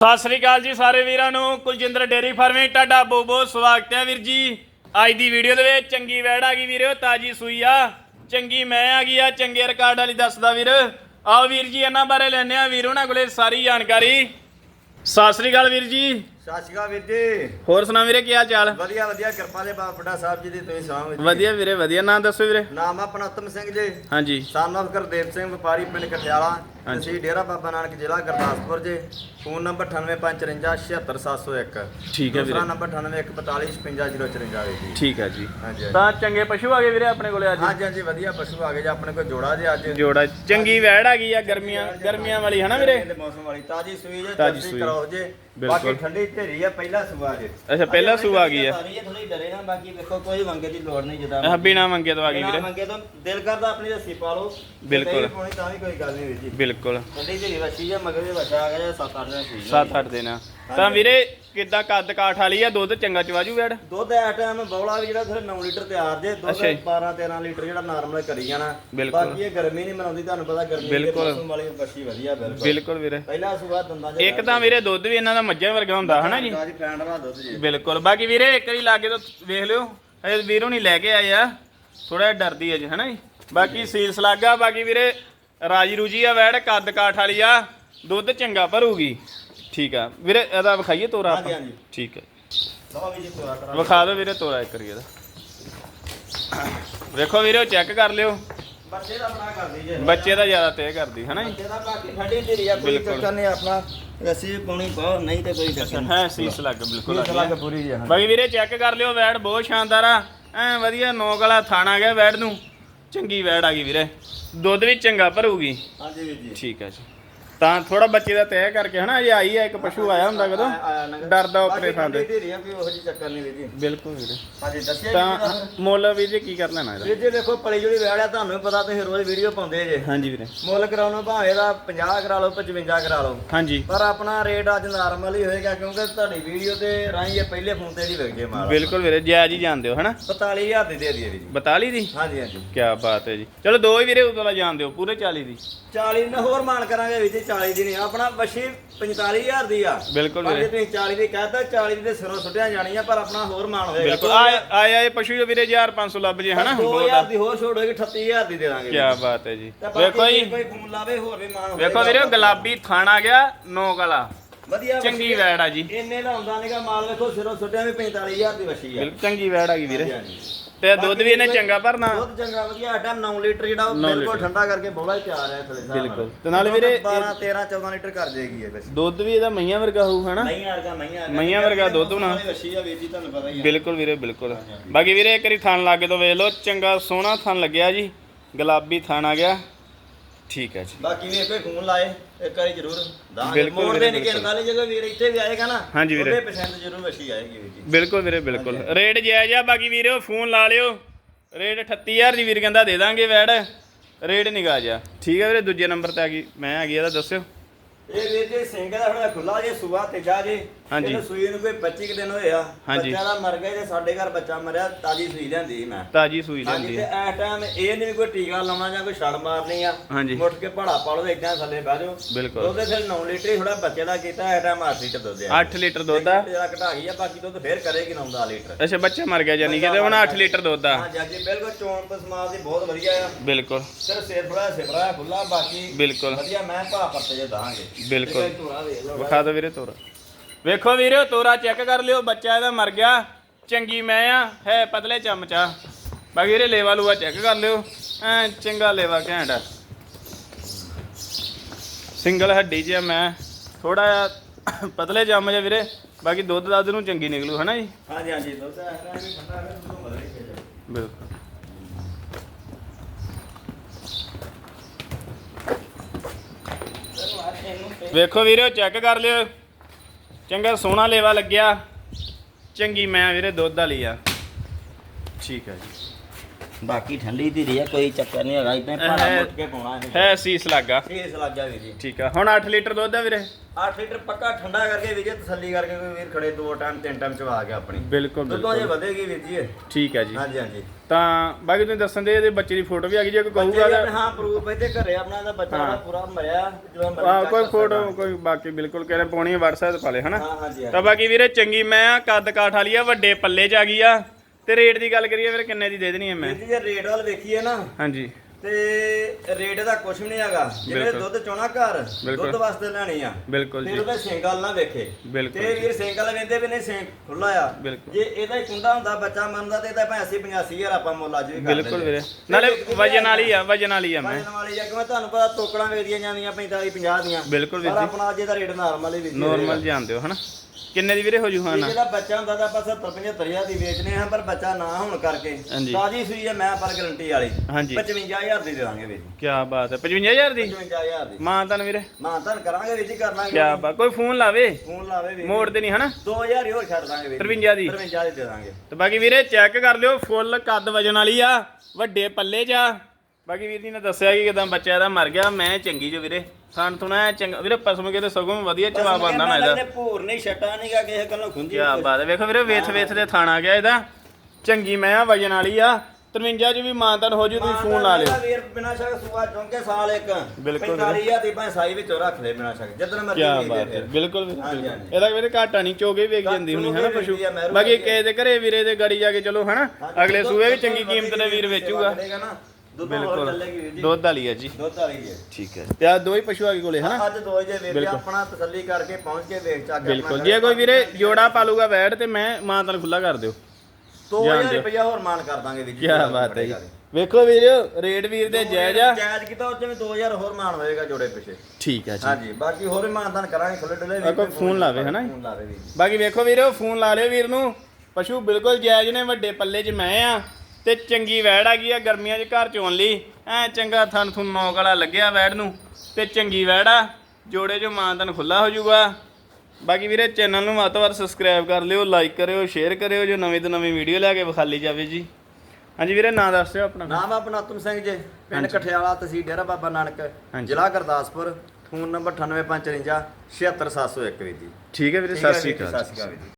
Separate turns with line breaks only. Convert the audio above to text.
ਸਤਿ ਸ੍ਰੀ ਅਕਾਲ ਜੀ ਸਾਰੇ ਵੀਰਾਂ ਨੂੰ। ਕੁਲਜਿੰਦਰ ਡੇਰੀ ਫਾਰਮਿੰਗ, ਤੁਹਾਡਾ ਬਹੁਤ ਬਹੁਤ ਸਵਾਗਤ ਹੈ ਵੀਰ ਜੀ। ਅੱਜ ਦੀ ਵੀਡੀਓ ਦੇ ਵਿੱਚ ਚੰਗੀ ਵੈੜ ਆ ਗਈ ਵੀਰੋ, ਤਾਜੀ ਸੂਈ ਆ। ਚੰਗੀ ਮੈਂ ਆ ਗਈ ਆ, ਚੰਗੇ ਰਿਕਾਰਡ ਵਾਲੀ ਦੱਸਦਾ ਵੀਰ। ਆਓ ਵੀਰ ਜੀ, ਇਹਨਾਂ ਬਾਰੇ ਲੈਣੇ ਆ ਵੀਰ ਉਹਨਾਂ ਕੋਲੇ ਸਾਰੀ ਜਾਣਕਾਰੀ। ਸਤਿ ਸ੍ਰੀ ਅਕਾਲ ਵੀਰ ਜੀ।
ਸਤਿ ਸ਼੍ਰੀ ਅਕਾਲ ਵੀਰ ਜੀ।
ਹੋਰ ਸੁਣਾ ਵੀਰੇ ਕੀ ਹਾਲ ਚਾਲ?
ਵਧੀਆ ਵਧੀਆ ਕਿਰਪਾ ਦੇ ਬਾਪੜਾ ਸਾਹਿਬ ਜੀ ਦੀ ਤੁਸੀਂ ਸੁਣਾਓ ਜੀ।
ਵਧੀਆ ਵੀਰੇ ਵਧੀਆ। ਨਾਂ ਦੱਸੋ ਵੀਰੇ।
ਨਾਮ ਆਪਣਾ ਉਤਮ ਸਿੰਘ ਜੀ।
ਹਾਂਜੀ।
ਸਨ of ਗੁਰਦੇਵ ਸਿੰਘ ਵਪਾਰੀ ਪਿੰਡ ਕਠਿਆਲਾ।
ਹਾਂਜੀ।
ਤਹਿਸੀਲ ਡੇਰਾ ਬਾਬਾ ਨਾਨਕ ਜ਼ਿਲ੍ਹਾ ਗੁਰਦਾਸਪੁਰ ਜੀ। ਫੋਨ ਨੰਬਰ 9854576701
ਠੀਕ ਹੈ
ਦੂਸਰਾ
ਵੀਰੇ।
ਨੰਬਰ 9841455054 ਵੀਰ ਜੀ।
ਠੀਕ ਹੈ ਜੀ।
ਹਾਂਜੀ ਹਾਂਜੀ।
ਤਾਂ ਚੰਗੇ ਪਸ਼ੂ ਆ ਗਏ ਵੀਰੇ ਆਪਣੇ ਕੋਲੇ ਅੱਜ?
ਹਾਂਜੀ ਹਾਂਜੀ ਵਧੀਆ ਪਸ਼ੂ ਆ ਗਏ ਜੀ। ਆਪਣੇ ਕੋਲ ਜੋੜਾ ਜੀ ਅੱਜ।
ਜੋੜਾ। ਚੰਗੀ ਵੈੜ ਆ ਗਈ ਆ ਗਰਮੀਆਂ ਗਰਮੀਆਂ ਵਾਲੀ ਹਨਾ ਵੀਰੇ?
ਮੌਸਮ ਵਾਲੀ। ਤਾਜੀ ਸੂਈ ਜੇ
ਤਾਜ਼ੀ
ਤਾਜੀ
ਸੂਈ।
ਕਰਾਓ ਜੇ।
ਬਿਲਕੁਲ।
ਬਾਕੀ ਠੰਡੀ ਢੇਰੀ ਆ ਪਹਿਲਾ ਸੂਆ ਜੇ।
ਅੱਛਾ ਪਹਿਲਾ ਸੂਆ ਆ? ਗਈ ਆ
ਥੋੜੀ ਡਰੇ ਨਾ ਬਾਕੀ ਵੇਖੋ ਕੋਈ ਮੰਗੇ ਦੀ ਲੋੜ ਨਹੀਂ ਜਿੱਦਾਂ
ਆਹ ਬਿਨਾ ਮੰਗੇ ਤੋਂ ਆ ਗਈ ਵੀਰੇ।
ਮੰਗੇ ਤੋਂ ਦਿਲ ਕਰਦਾ ਆਪਣੀ ਰੱਸੀ ਪਾ ਲਓ।
ਬਿਲਕੁਲ।
ਤੇ ਪਾਉਣੀ ਤਾਂ ਵੀ ਕੋਈ ਗੱਲ ਨਹੀਂ ਵੀਰ ਜੀ।
ਬਿਲਕੁਲ।
ਠੰਡੀ ਢੇਰੀ ਵੱਛੀ ਜਾਂ ਮਗਰ ਦੇ ਵੱਛਾ ਆ ਗਿਆ 7-8 ਦਿਨ ਸੀ
7-8 ਦਿਨ। ਆ। ਤਾਂ ਵੀਰੇ ਕਿੱਦਾਂ ਕੱਦ ਕਾਠ ਵਾਲੀ ਆ? ਦੁੱਧ ਚੰਗਾ ਚਵਾਜੂ ਵੈੜ
ਦੁੱਧ ਐ ਟਾਈਮ ਬੌਲਾ ਵੀ ਜਿਹੜਾ ਥੋੜਾ 9 ਲੀਟਰ ਤਿਆਰ ਜੇ ਦੁੱਧ
ਅੱਛਾ ਜੀ।
12-13 ਲੀਟਰ ਜਿਹੜਾ ਨਾਰਮਲ ਕਰੀ ਜਾਣਾ।
ਬਿਲਕੁਲ।
ਬਾਕੀ ਇਹ ਗਰਮੀ ਨਹੀਂ ਮਨਾਉਂਦੀ ਤੁਹਾਨੂੰ ਪਤਾ ਗਰਮੀ ਦੇ
ਬਿਲਕੁਲ।
ਮੌਸਮ ਵਾਲੀ ਵੱਛੀ ਵਧੀਆ ਬਿਲਕੁਲ।
ਬਿਲਕੁਲ ਵੀਰੇ।
ਪਹਿਲਾ ਸੂਆ ਦੰਦਾਂ ਜਿਹਾ
ਇੱਕ ਤਾਂ ਵੀਰੇ ਦੁੱਧ ਵੀ ਇਹਨਾਂ ਦਾ ਮੱਝਾਂ ਵਰਗਾ ਹੁੰਦਾ ਹਨਾ ਜੀ?
ਜੀ ਫੈਂਡ ਵਾਲਾ ਦੁੱਧ ਜੀ।
ਬਿਲਕੁਲ। ਬਾਕੀ ਵੀਰੇ ਇੱਕ ਵਾਰੀ ਲਾਗੇ ਤੋਂ ਵੇਖ ਲਿਓ। ਇਹ ਵੀਰੋਂ ਨਹੀਂ ਲੈ ਕੇ ਆਏ ਆ। ਥੋੜਾ ਡਰਦੀ ਅਜ ਹਨਾ ਜੀ? ਬਾਕੀ ਸੀਲਸ ਲੱਗਾ ਬਾਕੀ ਵੀਰੇ ਰਾਜੀ ਰੂਜੀ ਆ ਵੈੜ ਕੱਦ ਕਾਠ ਵਾਲੀ ਆ। ਦੁੱਧ ਚੰਗਾ ਭਰੂਗੀ। ਠੀਕ ਆ। ਵੀਰੇ ਇਹਦਾ ਵਿਖਾਈਏ ਤੋਰਾ
ਹਾਂਜੀ,
ਆਪਾਂ?
ਹਾਂਜੀ।
ਠੀਕ ਹੈ
ਵੀ ਜੀ ਕਰਾ
ਵਿਖਾ ਦਿਓ ਵੀਰੇ ਤੋਰਾ ਇੱਕ ਵਾਰੀ ਇਹਦਾ। ਵੇਖੋ ਵੀਰੇ ਚੈੱਕ ਕਰ ਲਿਓ।
ਬੱਚੇ ਦਾ ਆਪਣਾ ਕਰਦੀ ਜੇ।
ਬੱਚੇ ਦਾ ਜ਼ਿਆਦਾ ਤੇ ਕਰਦੀ ਹਨਾ ਜੀ?
ਬੱਚੇ ਦਾ ਬਾਕੀ ਠੰਡੀ ਢੇਰੀ ਆ। ਕੋਈ
ਬਿਲਕੁਲ।
ਚੱਕਰ ਨਹੀਂ ਆਪਣਾ ਰੱਸੀ ਪਾਉਣੀ ਪਾਓ ਨਹੀਂ ਤੇ ਕੋਈ ਚੱਕਰ ਨਹੀਂ
ਹੈ ਸੀਸ ਲੱਗ ਬਿਲਕੁਲ
ਲੱਗ ਪੂਰੀ ਜੀ ਹਾਂ।
ਬਾਕੀ ਵੀਰੇ ਚੈੱਕ ਕਰ ਲਿਓ ਵੈੜ ਬਹੁਤ ਸ਼ਾਨਦਾਰ ਆ। ਐ ਵਧੀਆ ਨੋਕ ਵਾਲਾ ਥਾਣਾ ਗਿਆ ਵੈੜ ਨੂੰ। ਚੰਗੀ ਵੈੜ ਆ ਗਈ ਵੀਰੇ। ਦੁੱਧ ਵੀ ਚੰਗਾ ਭਰੂਗੀ।
ਹਾਂਜੀ ਵੀਰ ਜੀ।
ਠੀਕ ਹੈ ਜੀ। ਤਾਂ ਥੋੜਾ ਬੱਚੇ ਦਾ ਤੈਅ ਕਰਕੇ ਹਨਾ ਜੇ ਆਈ ਆ ਇੱਕ ਪਸ਼ੂ ਆਇਆ ਹੁੰਦਾ ਕਦੋਂ। ਡਰਦਾ ਉਪਰੇ ਥਾਂ ਤੇ।
ਢੇਰੀ ਆ ਕੋਈ ਉਹੋ ਜਿਹੀ ਚੱਕਰ ਨਹੀਂ ਵੀਰ ਜੀ।
ਬਿਲਕੁਲ ਵੀਰੇ।
ਹਾਂਜੀ ਦੱਸਿਆ ਜੀ
ਤਾਂ ਮੁੱਲ ਵੀ ਜੀ ਕੀ ਕਰ ਲੈਣਾ ਇਹਦਾ?
ਵੀਰ ਜੀ ਦੇਖੋ ਪਲੀ ਜਿਹੜੀ ਵਿਆਹ ਆ ਤੁਹਾਨੂੰ ਪਤਾ ਤੁਸੀਂ ਰੋਜ਼ ਵੀਡੀਓ ਪਾਉਂਦੇ ਜੇ।
ਹਾਂਜੀ ਵੀਰੇ।
ਮੁੱਲ ਕਰਾਉਣਾ ਭਾਵੇਂ ਦਾ 50 ਕਰਾ ਲਓ 55 ਕਰਾ ਲਓ।
ਹਾਂਜੀ।
ਪਰ ਆਪਣਾ ਰੇਟ ਅੱਜ ਨਾਰਮਲ ਹੀ ਹੋਏਗਾ ਕਿਉਂਕਿ ਤੁਹਾਡੀ ਵੀਡੀਓ ਤੇ ਰਾਹੀਂ ਇਹ ਪਹਿਲੇ ਫੋਨ ਤੇ ਜਿਹੜੀ ਵਿਕ ਜੇ ਮਾਲ।
ਬਿਲਕੁਲ ਵੀਰੇ ਜਾਇਜ਼ ਹੀ ਜਾਣਦੇ ਹੋ ਹਨਾ?
45000 ਦੀ ਦੇ ਦਈਏ ਵੀਰ ਜੀ।
42 ਦੀ?
ਹਾਂਜੀ ਹਾਂਜੀ।
ਕੀ ਬਾਤ ਹੈ ਜੀ। ਚਲੋ ਦੋ ਹੀ ਵੀਰੇ ਉਤਲਾ ਜਾਣਦੇ ਹੋ ਪੂਰੇ 40 ਦੀ।
40 ਨਾ ਹੋਰ ਮਾਨ ਕਰਾਂਗੇ ਵੀਰ ਜੀ 40 ਦੀ ਨਹੀਂ ਆਪਣਾ ਬੱਛੀ 45000 ਦੀ ਆ।
ਬਿਲਕੁਲ
ਪਰ ਜੇ
ਵੀਰੇ।
ਤੁਸੀਂ 40 ਦੀ ਕਹਤਾ 40 ਦੀ ਤੇ ਸਿਰੋਂ ਸੁੱਟਿਆ ਜਾਣੀ ਆ ਪਰ ਆਪਣਾ ਹੋਰ ਮਾਨ ਹੋਏਗਾ।
ਬਿਲਕੁਲ। ਆਏ ਆਏ ਆਏ ਪਸ਼ੂ ਜੋ ਵੀਰੇ 1500 ਲੱਭ ਜੇ ਹਨਾ?
2000 ਦੀ ਹੋਰ ਛੋੜ ਹੋਏਗੀ 38000 ਦੀ ਦੇ ਦਾਂਗੇ।
ਕੀ ਬਾਤ ਹੈ ਜੀ।
ਤੇ ਬਾਕੀ
ਵੇਖੋ ਜੀ।
ਕੋਈ ਫੋਨ ਲਾਵੇ ਹੋਰ ਵੀ ਮਾਨ
ਵੇਖੋ ਵੀਰੇ ਗੁਲਾਬੀ ਥਾਣਾ ਗਿਆ ਨੋਕ ਵਾਲਾ।
ਵਧੀਆ
ਚੰਗੀ ਵੈੜ ਆ ਜੀ।
ਇੰਨੇ ਦਾ ਹੁੰਦਾ ਨਹੀਂਗਾ ਮਾਲ ਵੇਖੋ ਸਿਰੋਂ ਸੁੱਟਿਆ ਵੀ 45000 ਦੀ ਵਛੀ ਆ।
ਬਿਲਕੁਲ ਚੰਗੀ ਵੈੜ ਆ ਗਈ ਵੀਰੇ।
ਹਾਂਜੀ।
ਤੇ ਦੁੱਧ ਵੀ ਇਹਨੇ ਚੰਗਾ ਭਰਨਾ।
ਦੁੱਧ ਚੰਗਾ ਵਧੀਆ ਆਟਾ 9 ਲੀਟਰ ਜਿਹੜਾ ਉਹ ਬਿਲਕੁਲ। ਠੰਡਾ ਕਰਕੇ ਬੋਲਾ ਹੀ ਤਿਆਰ ਹੈ ਥਲੇ ਸਾਹਿਬ
ਬਿਲਕੁਲ। ਤੇ ਨਾਲੇ ਵੀਰੇ ਇਹ-
12 13 14 ਲੀਟਰ ਕਰ ਜਾਏਗੀ ਇਹ ਵਛੀ
ਦੁੱਧ ਵੀ ਇਹਦਾ ਮਈਆਂ ਵਰਗਾ ਹੋਊ ਹਨਾ?
ਮਈਆਂ ਵਰਗਾ ਮਈਆਂ ਵਰਗਾ।
ਮਈਆਂ ਵਰਗਾ ਦੁੱਧ ਹੋਣਾ।
ਵਛੀ ਆ ਵੀਰ ਜੀ ਤੁਹਾਨੂੰ ਪਤਾ ਹੀ ਆ।
ਬਿਲਕੁਲ ਵੀਰੇ ਬਿਲਕੁਲ। ਬਾਕੀ ਵੀਰੇ ਇੱਕ ਵਾਰੀ ਥਣ ਲਾਗੇ ਤੋਂ ਵੇਖ ਲਓ ਚੰਗਾ ਸੋਹਣਾ ਥਣ ਲੱਗਿਆ ਜੀ। ਗੁਲਾਬੀ ਥਣ ਆ ਗਿਆ। ਠੀਕ ਹੈ ਜੀ।
ਬਾਕੀ ਵੀ ਕੋਈ ਫੋਨ ਲਾਏ ਇੱਕ ਵਾਰੀ ਜ਼ਰੂਰ ਦਾਂਗੇ
ਬਿਲਕੁਲ
ਮੋੜ
ਵੀਰੇ,
ਦੇ ਨਹੀਂ
ਬਿਲਕੁਲ।
ਕਿਨ ਜਦੋਂ ਵੀਰ ਇੱਥੇ ਵੀ ਆਏਗਾ ਨਾ
ਹਾਂਜੀ ਵੀਰੇ।
ਉਹਦੇ ਪਸੰਦ ਜ਼ਰੂਰ ਵਛੀ ਆਏਗੀ ਵੀਰ ਜੀ।
ਬਿਲਕੁਲ ਵੀਰੇ ਬਿਲਕੁਲ। ਰੇਟ ਜਾਇਜ਼ ਆ ਬਾਕੀ ਵੀਰੇ ਫੋਨ ਲਾ ਲਿਓ। ਰੇਟ 38000 ਦੀ ਵੀਰ ਕਹਿੰਦਾ ਦੇ ਦਾਂਗੇ ਵੈੜ। ਰੇਟ ਨਿਗਾ ਜਾ ਠੀਕ ਹੈ ਵੀਰੇ ਦੂਜੇ ਨੰਬਰ ਤੇ ਆ ਗਈ। ਮੈਂ ਆ ਗਈ ਇਹਦਾ ਦੱਸਿਓ।
ਇਹ ਵੀਰ ਜੀ ਸਿੰਘ ਦਾ ਥੋੜਾ ਖੁੱਲਾ ਜੇ ਸੂਆ ਤੇਜਾ ਜੇ।
ਹਾਂਜੀ।
ਇਹਨੂੰ ਸੂਈ ਨੂੰ ਕੋਈ 25 ਕੁ ਦਿਨ ਹੋਇਆ
ਹਾਂਜੀ।
ਬੱਚਾ ਦਾ ਮਰ ਗਿਆ ਜੇ ਸਾਡੇ ਘਰ ਬੱਚਾ ਮਰਿਆ ਤਾਜੀ ਸੂਈ ਲਿਆਂਦੀ ਸੀ ਮੈਂ।
ਤਾਜੀ ਸੂਈ
ਹਾਂਜੀ
ਲੈਂਦੀ
ਤੇ
ਹੈ
ਐ ਟਾਈਮ ਇਹ ਨਹੀਂ ਕੋਈ ਟੀਕਾ ਲਾਉਣਾ ਜਾਂ ਕੋਈ ਛੜ ਮਾਰਨੀ ਆ
ਹਾਂਜੀ।
ਮੁੱਠ ਕੇ ਪਹਾੜਾ ਪਾ ਲਓ ਇਦਾਂ ਥੱਲੇ ਬਹਿ ਜਾਓ।
ਬਿਲਕੁਲ।
ਉਹਦੇ ਫਿਰ 9 ਲੀਟਰ ਹੀ ਥੋੜਾ ਬੱਚੇ ਦਾ ਕੀਤਾ ਐ ਟਾਈਮ 8 ਲੀਟਰ ਦੁੱਧ ਆ।
8 ਲੀਟਰ ਦੁੱਧ ਆ।
ਜਿਹੜਾ ਘਟਾ ਗਈ ਆ ਬਾਕੀ ਦੁੱਧ ਫੇਰ ਕਰੇਗੀ 9 ਲੀਟਰ।
ਅੱਛਾ ਬੱਚਾ ਮਰ ਗਿਆ ਜਾਨੀ ਕਿ ਤੇ ਹੁਣ 8 ਲੀਟਰ ਦੁੱਧ ਆ।
ਹਾਂ ਜੀ ਬਿਲਕੁਲ ਚੋਣ ਪਸਮਾਲ ਦੀ ਬਹੁਤ ਵਧੀਆ ਆ।
ਬਿਲਕੁਲ।
ਸਿਰ ਸਿਰ ਥੋੜਾ ਸਿਪਰਾ ਖੁੱਲਾ ਬਾਕੀ
ਬਿਲਕੁਲ।
ਵਧੀਆ ਮੈਂ ਭਾ ਪੱਤੇ ਜੇ ਦਾਂਗੇ।
ਬਿਲਕੁਲ।
ਵੇਖ ਲਓ।
ਵਿਖਾ ਦਿਓ ਵੀਰੇ ਤੋਰਾ। ਵੇਖੋ ਵੀਰੇ ਤੋਰਾ ਚੈੱਕ ਕਰ ਲਿਓ ਬੱਚਾ ਇਹਦਾ ਮਰ ਗਿਆ। ਚੰਗੀ ਮੈਂ ਆ ਹੈ ਪਤਲੇ ਚਮਚਾ। ਬਾਕੀ ਵੀਰੇ ਲੇਵਾ ਲੂਆ ਚੈੱਕ ਕਰ ਲਿਓ। ਐ ਚੰਗਾ ਲੇਵਾ ਘੈਂਟ ਆ। ਸਿੰਗਲ ਹੱਡੀ 'ਚ ਮੈਂ। ਥੋੜਾ ਜਿਹਾ ਪਤਲੇ ਚਮਚ ਆ ਵੀਰੇ। ਬਾਕੀ ਦੁੱਧ ਦੱਧ ਨੂੰ ਚੰਗੀ ਨਿਕਲੂ ਹਨਾ ਜੀ?
ਹਾਂਜੀ ਹਾਂਜੀ ਦੁੱਧ ਐ ਟਾਈਮ ਵੀ ਠੰਡਾ ਹੈ ਦੁੱਧ ਹੀ ਗਿਆ
ਬਿਲਕੁਲ। ਵੇਖੋ ਵੀਰੇ ਚੈੱਕ ਕਰ ਲਿਓ। ਚੰਗਾ ਸੋਹਣਾ ਲੇਵਾ ਲੱਗਿਆ। ਚੰਗੀ ਮੈਂ ਵੀਰੇ ਦੁੱਧ ਵਾਲੀ ਆ। ਠੀਕ ਹੈ ਜੀ।
ਬਾਕੀ ਠੰਡੀ ਧੀਰੀ ਆ ਕੋਈ ਚੱਕਰ ਨਹੀਂ ਹੈਗਾ ਇਦਾਂ
ਇਹ-
ਮੁੱਕ ਕੇ ਪਾਉਣਾ ਇਹ
ਹੈ ਸੀਸ ਲੱਗਾ
ਇਸ ਲੱਗ ਗਿਆ ਵੀਰ ਜੀ।
ਠੀਕ ਆ ਹੁਣ 8 ਲੀਟਰ ਦੁੱਧ ਆ ਵੀਰੇ?
8 ਲੀਟਰ ਪੱਕਾ ਠੰਡਾ ਕਰਕੇ ਵੀਰ ਜੀ ਤਸੱਲੀ ਕਰਕੇ ਕੋਈ ਵੀਰ ਖੜੇ ਦੋ ਟਾਈਮ ਤਿੰਨ ਟਾਈਮ ਚਵਾ ਗਿਆ ਆਪਣੀ।
ਬਿਲਕੁਲ
ਦੁੱਧੋਂ ਜੇ ਵਧੇਗੀ ਵੀਰ ਜੀ।
ਠੀਕ ਹੈ ਜੀ।
ਹਾਂਜੀ ਹਾਂਜੀ।
ਤਾਂ ਬਾਕੀ ਤੁਸੀਂ ਦੱਸਣ ਦੇ ਇਹਦੇ ਬੱਚੇ ਦੀ ਫੋਟੋ ਵੀ ਆ ਗਈ ਜੇ ਕੋਈ ਕਹੂਗਾ ਤਾਂ
ਹਾਂ ਪ੍ਰੂਫ ਇੱਥੇ ਘਰੇ ਆਪਣਾ ਦਾ ਬੱਚਾ। ਦਾ ਪੂਰਾ ਮਰਿਆ ਜਦੋਂ check
ਕੋਈ ਫੋਟੋ। ਕੋਈ ਬਾਕੀ ਬਿਲਕੁਲ ਕਹਿੰਦੇ ਪਾਉਣੀ ਹੈ WhatsApp ਤੇ ਪਾ ਲੈ ਹਨਾ? ਤਾਂ। ਬਾਕੀ ਵੀਰੇ ਚੰਗੀ ਮੈਂ ਆ ਕੱਦ ਕਾਠ ਵਾਲੀ ਆ ਵੱਡੇ ਪੱਲੇ ਚ ਆ ਗਈ ਆ। ਤੇ ਰੇਟ ਦੀ ਗੱਲ ਕਰੀਏ ਵੀਰੇ ਕਿੰਨੇ ਦੀ ਦੇ ਦੇਣੀ ਹੈ ਮੈਂ
ਜੀ ਜੇ ਰੇਟ ਵੱਲ ਵੇਖੀਏ ਨਾ
ਹਾਂਜੀ
ਤੇ ਰੇਟ ਦਾ ਕੁਝ ਵੀ ਨਹੀਂ ਹੈਗਾ ਜਿਹੜੇ। ਦੁੱਧ ਚੋਣਾ ਘਰ। ਦੁੱਧ ਵਾਸਤੇ ਲੈਣੀ ਆ
ਬਿਲਕੁਲ
ਫਿਰ
ਜੀ
ਉਹਦੇ ਸਿੰਗਲ ਨਾ ਵੇਖੇ ਤੇ। ਵੀਰ ਸਿੰਗਲ ਵੇਂਦੇ ਵੀ ਨਹੀਂ ਸਿੰਘ ਖੁੱਲਾ ਆ। ਜੇ ਇਹਦਾ ਹੀ ਕੁੰਡਾ ਹੁੰਦਾ ਬੱਚਾ ਮੰਨਦਾ ਤੇ ਇਹਦਾ ਭਾਵੇਂ 80 85 ਹਜ਼ਾਰ ਆਪਾਂ ਮੁੱਲ ਅੱਜ ਵੀ ਕਰ
ਬਿਲਕੁਲ। ਵੀਰੇ ਨਾਲੇ ਵਜਨ। ਵਾਲੀ ਆ ਵਜਨ ਵਾਲੀ ਆ ਮੈਂ
ਵਜਨ ਵਾਲੀ ਆ ਕਿਉਂ ਤੁਹਾਨੂੰ ਪਤਾ ਟੋਕੜਾਂ ਵੇਚਦੀਆਂ ਜਾਂਦੀਆਂ 45 50 ਦੀਆਂ
ਬਿਲਕੁਲ ਵੀਰ ਜੀ।
ਆਪਣਾ ਅੱਜ ਇਹਦਾ ਰੇਟ ਨਾਰਮਲ ਹੀ ਵਿਕਦੀ
ਨੋਰਮਲ ਜਾਣਦੇ ਹੋ ਹਨਾ ਕਿੰਨੇ ਦੀ ਵੀਰੇ ਹੋ ਜੂ ਹਾਂ ਨਾ
ਜਿਹੜਾ ਬੱਚਾ ਹੁੰਦਾ ਤਾਂ ਆਪਾਂ 70 75 ਹਜ਼ਾਰ ਦੀ ਵੇਚਨੇ ਆ ਪਰ ਬੱਚਾ ਨਾ ਹੋਣ ਕਰਕੇ। ਤਾਜੀ ਸੂਈ ਆ ਮੈਂ ਪਰ ਗਰੰਟੀ ਵਾਲੀ।
ਹਾਂਜੀ।
55000 ਦੀ ਦੇਵਾਂਗੇ ਵੀਰ
ਕੀ ਬਾਤ ਹੈ 55000 ਦੀ?
55000 ਦੀ।
ਮਾਂ ਤਾਂ ਵੀਰੇ।
ਮਾਂ ਤਾਂ ਕਰਾਂਗੇ ਵੀਰ ਜੀ ਕਰਨਾ
ਕੀ ਬਾਤ ਕੋਈ ਫੋਨ ਲਾਵੇ?
ਫੋਨ ਲਾਵੇ ਵੀਰ
ਮੋੜ ਤੇ ਨਹੀਂ ਹਨਾ?
2000 ਹੀ ਹੋਰ ਛੱਡ ਦਾਂਗੇ ਵੀਰ
53 ਦੀ।
53 ਦੀ ਦੇ ਦਾਂਗੇ।
ਤੇ ਬਾਕੀ ਵੀਰੇ ਚੈੱਕ ਕਰ ਲਿਓ ਫੁੱਲ ਕੱਦ ਵਜਨ ਵਾਲੀ ਆ ਵੱਡੇ ਪੱਲੇ ਚ ਆ। ਬਾਕੀ ਵੀਰ ਜੀ ਨੇ ਦੱਸਿਆ ਕਿ ਕਿਦਾਂ ਬੱਚਾ ਇਹਦਾ ਮਰ ਗਿਆ ਮੈਂ ਚੰਗੀ ਜੋ ਵੀਰੇ। ਖਾਣ ਥੋਣਾ ਚੰਗਾ ਵੀਰੇ ਪਸਮ ਕੇ ਤੇ ਸਗੋਂ ਵਧੀਆ ਜਵਾਬ ਆਉਂਦਾ ਨਾ ਇਹਦਾ।
ਭੂਰ ਨਹੀਂ ਛੱਟਾ ਨਹੀਂਗਾ ਕਿਸੇ ਗੱਲੋਂ ਖੁੰਝੀ
ਕੀ ਬਾਤ ਹੈ ਵੇਖੋ ਵੀਰੇ ਵੇਥ ਵੇਥ ਦੇ ਥਾਣ ਗਿਆ ਇਹਦਾ। ਚੰਗੀ ਮੈਂ ਆ ਵਜਨ ਵਾਲੀ ਆ। 53 ਚ ਵੀ ਮਾਨਤਨ ਹੋ ਜੂ ਤੁਸੀਂ ਫੋਨ ਲਾ ਲਿਓ।
ਵੀਰ ਬਿਨਾ ਸ਼ੱਕ ਸੁਆ ਚੌਂਕੇ ਸਾਲ ਇੱਕ।
ਬਿਲਕੁਲ ਵੀਰੇ।
45000 ਦੀ ਭਾਵੇਂ ਸਾਈ ਵਿੱਚੋਂ ਰੱਖ ਲੈ ਬਿਨਾ ਸ਼ੱਕ ਜਿੱਦਣ ਮਰਜ਼ੀ
ਕੀ ਬਾਤ ਹੈ। ਬਿਲਕੁਲ। ਇਹਦਾ ਵੀਰੇ ਘਾਟਾ ਨਹੀਂ ਚੋਗੇ ਵੇਖ ਜਾਂਦੀ ਹੁਣੀ ਹੈ ਨਾ ਪਸ਼ੂ? ਬਾਕੀ ਕਿਸੇ ਦੇ ਘਰੇ ਵੀਰੇ ਦੇ ਗਾੜੀ ਜਾ ਕੇ ਚਲੋ ਹਨਾ? ਅਗਲੇ ਸੂਏ ਵੀ ਚੰਗੀ ਕੀਮਤ ਦੇ ਵੀਰ ਵੇਚੂਗਾ।
ਵੀਰ
ਬਿਲਕੁਲ ਦੁੱਧ ਵਾਲੀ ਆ ਜੀ।
ਦੁੱਧ ਵਾਲੀ ਹੈ।
ਠੀਕ ਹੈ। ਤੇ ਆ ਦੋ ਹੀ ਪਸ਼ੂ ਆ ਗਏ ਕੋਲੇ ਹਨਾ?
ਅੱਜ ਦੋ ਜੇ
ਬਿਲਕੁਲ।
ਆਪਣਾ ਤਸੱਲੀ ਕਰਕੇ ਪਹੁੰਚ ਕੇ ਵੇਚ ਚੱਕ
ਬਿਲਕੁਲ। ਜੇ ਕੋਈ ਵੀਰੇ ਜੋੜਾ ਪਾਲੂਗਾ ਵੈੜ ਤੇ ਮੈਂ ਮਾਨਤਨ ਖੁੱਲਾ ਕਰ ਦਿਓ।
2000
ਜਾਣ ਦਿਓ।
ਰੁਪਇਆ ਹੋਰ ਮਾਨ ਕਰ ਦਾਂਗੇ ਵੀਰ ਜੀ।
ਕੀ ਬਾਤ ਹੈ ਜੀ। ਵੇਖੋ ਵੀਰ ਰੇਟ ਵੀਰ ਦੇ ਜਾਇਜ਼ ਆ।
ਜਾਇਜ਼ ਕੀਤਾ ਉੱਤੇ ਵੀ 2000 ਹੋਰ ਮਾਨ ਹੋਏਗਾ ਜੋੜੇ ਪਿੱਛੇ।
ਠੀਕ ਹੈ ਜੀ।
ਹਾਂਜੀ ਬਾਕੀ ਹੋਰ ਵੀ ਮਾਨਦਾਨ ਕਰਾਂਗੇ ਖੁੱਲੇ ਡੁੱਲੇ
ਆ ਕੋਈ ਫੋਨ ਲਾਵੇ ਹਨਾ?
ਫੋਨ ਲਾਵੇ ਵੀ
ਬਾਕੀ ਵੇਖੋ ਵੀਰੋ ਫੋਨ ਲਾ ਲਿਓ ਵੀਰ ਨੂੰ। ਪਸ਼ੂ ਬਿਲਕੁਲ ਜਾਇਜ਼ ਨੇ ਵੱਡੇ ਪੱਲੇ 'ਚ ਮੈਂ ਆ। ਤੇ ਚੰਗੀ ਵੈੜ ਆ ਗਈ ਆ ਗਰਮੀਆਂ 'ਚ ਘਰ ਚੋਣ ਲਈ। ਐ ਚੰਗਾ ਥਣ ਥੁਣ ਨੌਕ ਵਾਲਾ ਲੱਗਿਆ ਵੈੜ ਨੂੰ। ਤੇ ਚੰਗੀ ਵੈੜ ਆ ਜੋੜੇ 'ਚ ਮਾਨਤਨ ਖੁੱਲਾ ਹੋ ਜਾਊਗਾ। ਬਾਕੀ ਵੀਰੇ ਚੈਨਲ ਨੂੰ ਵੱਧ ਤੋਂ ਵੱਧ ਸਬਸਕ੍ਰਾਈਬ ਕਰ ਲਿਓ ਲਾਈਕ ਕਰਿਓ ਸ਼ੇਅਰ ਕਰਿਓ ਜੋ ਨਵੀਂ ਤੋਂ ਨਵੀਂ ਵੀਡੀਓ ਲੈ ਕੇ ਵਿਖਾਲੀ ਜਾਵੇ ਜੀ। ਹਾਂਜੀ ਵੀਰੇ ਨਾਂ ਦੱਸ ਦਿਓ ਆਪਣਾ।
ਨਾਮ ਆਪਣਾ ਆਤਮ ਸਿੰਘ ਜੀ ਪਿੰਡ ਕਠਿਆਲਾ ਤਹਿਸੀਲ ਡੇਰਾ ਬਾਬਾ ਨਾਨਕ। ਜ਼ਿਲ੍ਹਾ ਗੁਰਦਾਸਪੁਰ ਫੋਨ ਨੰਬਰ 9855 76701 ਵੀਰ ਜੀ।
ਠੀਕ ਹੈ ਵੀਰੇ ਸਤਿ ਸ਼੍ਰੀ
ਜੀ,
ਅਕਾਲ
ਸਤਿ ਸ਼੍ਰੀ ਅਕਾਲ ਵੀਰ ਜੀ।